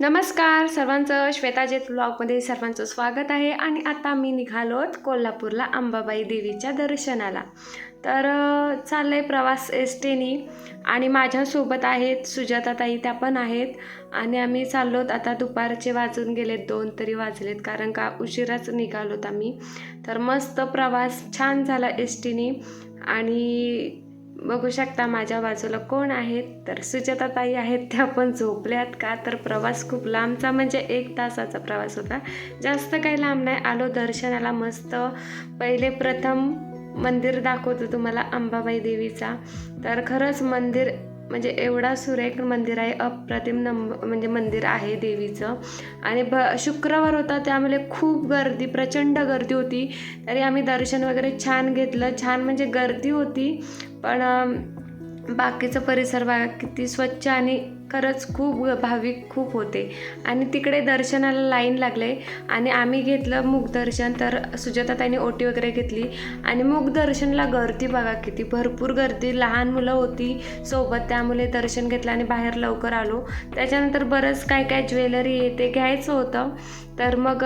नमस्कार सर्वांचं श्वेताजेत ब्लॉगमध्ये सर्वांचं स्वागत आहे आणि आता मी निघालोत कोल्हापूरला अंबाबाई देवीच्या दर्शनाला. तर चाललं चाललंय प्रवास एस टीनी आणि माझ्यासोबत आहेत सुजाताताई त्या पण आहेत आणि आम्ही चाललोत आता दुपारचे वाजून गेलेत दोन तरी वाजलेत कारण का उशिराच निघालोत आम्ही. तर मस्त प्रवास छान झाला एस टीनी आणि बघू शकता माझ्या बाजूला कोण आहेत. तर सुजाताताई आहेत त्या पण झोपल्यात. का तर प्रवास खूप लांबचा म्हणजे एक तासाचा प्रवास होता. जास्त काही लांब नाही. आलो दर्शनाला मस्त. पहिले प्रथम मंदिर दाखवतो तुम्हाला अंबाबाई देवीचा. तर खरंच मंदिर म्हणजे एवढा सुरेख मंदिर आहे अप्रतिम नंब म्हणजे मंदिर आहे देवीचं. आणि ब शुक्रवार होता त्यामुळे खूप गर्दी प्रचंड गर्दी होती. तरी आम्ही दर्शन वगैरे छान घेतलं. छान म्हणजे गर्दी होती पण बाकीचं परिसर बघा किती स्वच्छ आणि खरंच खूप भाविक खूप होते. आणि तिकडे दर्शनाला लाईन लागले. आणि आम्ही घेतलं मुखदर्शन तर सुजाताताईने ओटी वगैरे घेतली. आणि मुखदर्शनला गर्दी बघा किती. भरपूर गर्दी. लहान मुलं होती सोबत त्यामुळे दर्शन घेतलं आणि बाहेर लवकर आलो. त्याच्यानंतर बरंच काय काय ज्वेलरी आहे ते घ्यायचं होतं. तर मग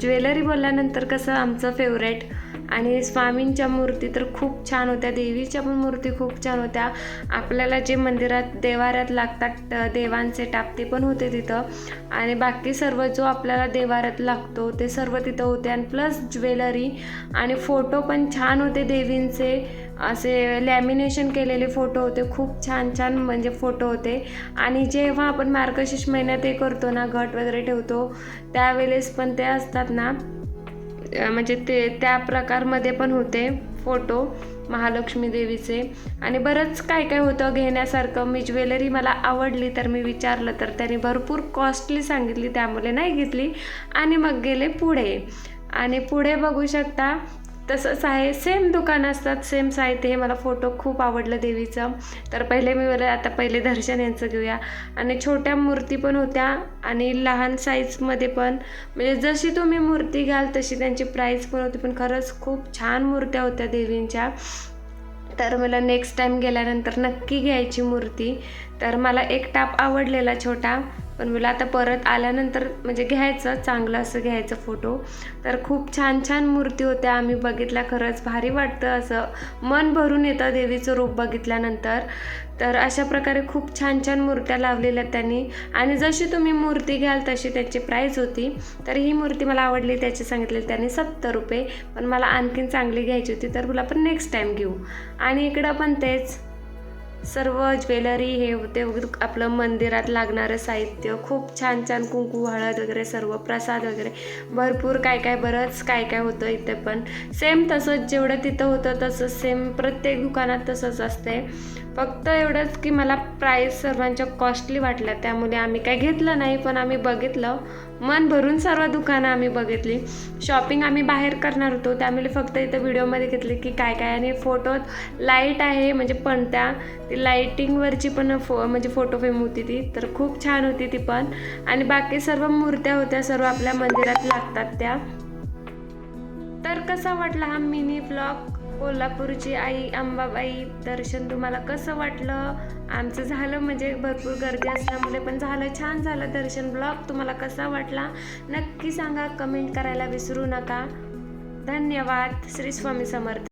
ज्वेलरी बोलल्यानंतर कसं आमचं फेवरेट आणि स्वामींच्या मूर्ती तर खूप छान होत्या देवीच्या पण मूर्ती खूप छान होत्या. आपल्याला जे मंदिरात देवाऱ्यात लागतात देवांचे टाप ते पण होते तिथं. आणि बाकी सर्व जो आपल्याला देवाऱ्यात लागतो ते सर्व तिथं होते. आणि प्लस ज्वेलरी आणि फोटो पण छान होते देवींचे. असे लॅमिनेशन केलेले फोटो होते खूप छान छान म्हणजे फोटो होते. आणि जेव्हा आपण मार्गशीर्ष महिन्यात हे करतो ना घट वगैरे ठेवतो त्यावेळेस पण ते असतात ना म्हणजे ते त्या प्रकारमध्ये पण होते फोटो महालक्ष्मी देवीचे. आणि बरंच काय काय होतं घेण्यासारखं. मी ज्वेलरी मला आवडली तर मी विचारलं तर त्याने भरपूर कॉस्टली सांगितली त्यामुळे नाही घेतली. आणि मग गेले पुढे. आणि पुढे बघू शकता तसंच आहे. सेम दुकान असतात सेम साहित्य. हे मला फोटो खूप आवडलं देवीचं. तर पहिले मी बोलले आता पहिले दर्शन यांचं घेऊया. आणि छोट्या मूर्ती पण होत्या आणि लहान साईजमध्ये पण. म्हणजे जशी तुम्ही मूर्ती घ्याल तशी त्यांची प्राईस पण होती. पण खरंच खूप छान मूर्त्या होत्या देवींच्या. तर मला नेक्स्ट टाईम गेल्यानंतर नक्की घ्यायची मूर्ती. तर मला एक टाप आवडलेला छोटा. पण मला आता परत आल्यानंतर म्हणजे घ्यायचं चांगलं असं घ्यायचं फोटो तर खूप छान छान मूर्ती होत्या. आम्ही बघितल्या खरंच भारी वाटतं असं. मन भरून येतं देवीचं रूप बघितल्यानंतर. तर अशा प्रकारे खूप छान छान मूर्त्या लावलेल्या त्यांनी. आणि जशी तुम्ही मूर्ती घ्याल तशी त्याची प्राईस होती. तर ही मूर्ती मला आवडली त्याचे सांगितले त्यांनी सत्तर रुपये. पण मला आणखीन चांगली घ्यायची होती तर मला पण नेक्स्ट टाईम घेऊ. आणि इकडं पण तेच. सर्व ज्वेलरी हे होते. आपलं मंदिरात लागणारं साहित्य खूप छान छान कुंकू हळद वगैरे सर्व प्रसाद वगैरे. भरपूर काय काय बरंच काय काय होतं इथे पण. सेम तसंच जेवढं तिथं होतं तसं सेम प्रत्येक दुकानात तसंच असते. फक्त एवढंच की मला प्राईस सर्वांच्या कॉस्टली वाटल्या. त्यामुळे आम्ही काय घेतलं नाही पण आम्ही बघितलं. मन भरून सर्व दुकानं आम्ही बघितली. शॉपिंग आम्ही बाहेर करणार होतो. त्यामुळे फक्त इथं व्हिडिओमध्ये घेतले की काय काय आणि फोटोत लाइट आहे म्हणजे पणत्या. ती लाईटिंगवरची पण फो म्हणजे फोटो फ्रेम होती ती. तर खूप छान होती ती पण. आणि बाकी सर्व मूर्त्या होत्या सर्व आपल्या मंदिरात लागतात त्या. तर कसा वाटला हा मिनी ब्लॉग कोल्हापूरची आई अंबाबाई दर्शन तुम्हाला कसं वाटलं? आमचं झालं म्हणजे भरपूर गर्दी असल्यामुळे पण झालं छान झालं. दर्शन ब्लॉग तुम्हाला कसा वाटला? नक्की सांगा कमेंट करायला विसरू नका. धन्यवाद. श्री स्वामी समर्थ.